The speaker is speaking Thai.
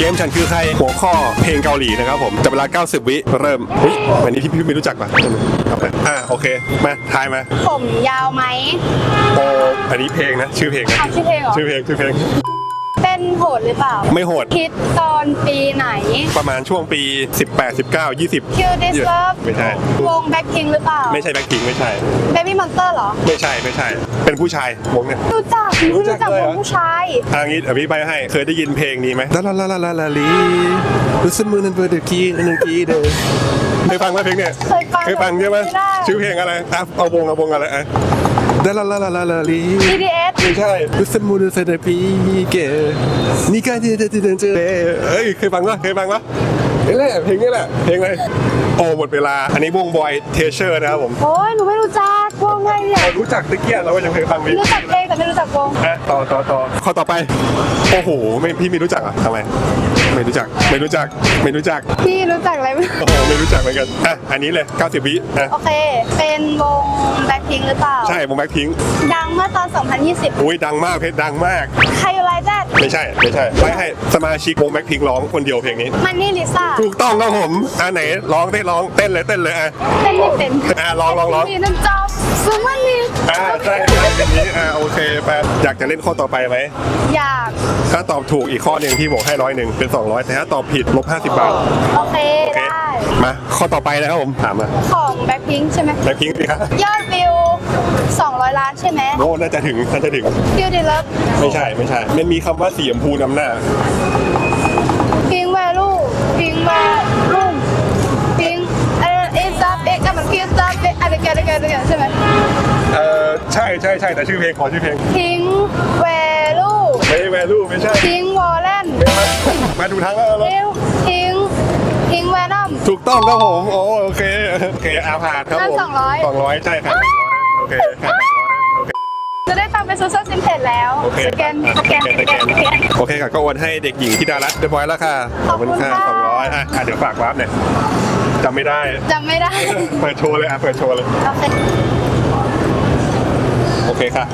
เกมฉันคือใคร หัวข้อเพลงเกาหลีนะครับผมจะเวลา 90 วิเริ่มเฮ้ยอันนี้พี่พี่ไม่รู้จักป่ะครับอ่าโอเค มาทายมาผมยาวไหมโออันนี้เพลงนะ ชื่อเพลงนะเอาชื่อเพลงเหรอ ชื่อเพลงชื่อเพลงเต้นโหดหรือเปล่า ไม่โหด คิดตอนปีไหน ประมาณช่วงปี 18 19 20 Kill This Love ไม่ใช่ วงแบ็คพิงหรือเปล่า ไม่ใช่แบ็คพิงไม่ใช่ Baby Monster เห รอ ไม่ใช่ไม่ใช่ เป็นผู้ชายวงเนี่ย รู้จักหนูรู้รู้จัจักกเลยเหรวองผู้ชายทางนี้อภิบายให้ เคยได้ยินเพลงนี้ไหมลาลาลาลาลาลาลีรู้สึกมือนันเบอร์เดอร์กีนันกีเดอเคยฟังไหมเพลงเนี่ยเคยฟังเคยฟังใช่ไหมไม่ได้ชื่อเพลงอะไรอะเอาวงเอาวงอะไรอะลาลาลาลาลาลาลี BTS ไม่ใช่รู้สึกมือนันเบอร์เดอร์กีเกอนี่ก็จะจะจะจะเอ้ยเคยฟังปะเคยฟังปะ นี่แหละเพลงนี้แหละเพลงอะไรโอ้หมดเวลา อันนี้วงบอยเทเชอร์นะครับผมโอ้ยหนูไม่รู้จักวงไงเนี่ย เรารู้จักตะเกียบเราก็ยังเคยฟังไม่รู้จักเพลงแต่ไม่รู้จักวงอะต่อต่อต่อข้อต่อไป โอ้โห ไม่พี่ไม่รู้จักอะทำไม ไม่รู้จัก ไม่รู้จัก ไม่รู้จัก พี่รู้จักอะไรไหมโอ้โห ไม่รู้จักเหมือนกัน อะ อันนี้เลย 90 วิอะโอเค เป็นวงแบ็คพิงหรือเปล่า ใช่วงแบ็คพิงดังเมื่อตอน 2020อุ้ยดังมาก เพลงดังมาก ใครไลฟ์แดดไม่ใช่ ไม่ใช่ไว้ให้สมาชิกวงแบ็คพิงร้องคนเดียวเพลงนี้ มันนี่ลิซ่าถูกต้องครับผมอะไหนร้องได้ร้องเต้นเลยเต้นเลยอะ เต้นไม่เป็นอะลองลองลอง มีน้ำจอบสมันนี่อะใช่ใช่แบบนี้อะโอเคไปอยากจะเล่นข้อต่อไปไหม อยาก ถ้าตอบถูกอีกข้อหนึ่งพี่บอกให้ร้อยหนึ่งเป็น 200 แต่ถ้าตอบผิดลบ50 บาท โอเค โอเค ได้ มา ข้อต่อไปนะครับผม ถามมาของแบ็คพิงใช่ไหม แบ็คพิงสิครับยอดวิว 200 ล้านใช่ไหมโอ้น่าจะถึง น่าจะถึงคิวดีเลิฟไม่ใช่ไม่ใช่ มันมีคำว่าสีชมพูนำหน้า ใช่ใช่ใช่แต่ชื่อเพลงขอชื่อเพลงพิงแวลูไม่แวลูไม่ใช่พิงวอลเลนมาดูทางแล้วเร็วพิงพิงแวนัมถูกต้องครับผมโอ้โอเคโอเคอาผ่านครับผมนั่น200สองร้อยใช่ครับโอเคครับโอเคจะได้ตังค์เป็นซูเปอร์ซิมเพจแล้วโอเคสแกนสแกนสแกนสแกนโอเคค่ะก็โอนให้เด็กหญิงธิดารัตน์เรียบร้อยแล้วค่ะขอบคุณค่ะขสออบงคุณร้อยค่ะอะอะเดี๋ยวฝากวาร์ปหน่อยจำไม่ได้จำไม่ได้ เปิดโชว์เลยอะเปิดโชว์เลยโอเค โอเคค่ะ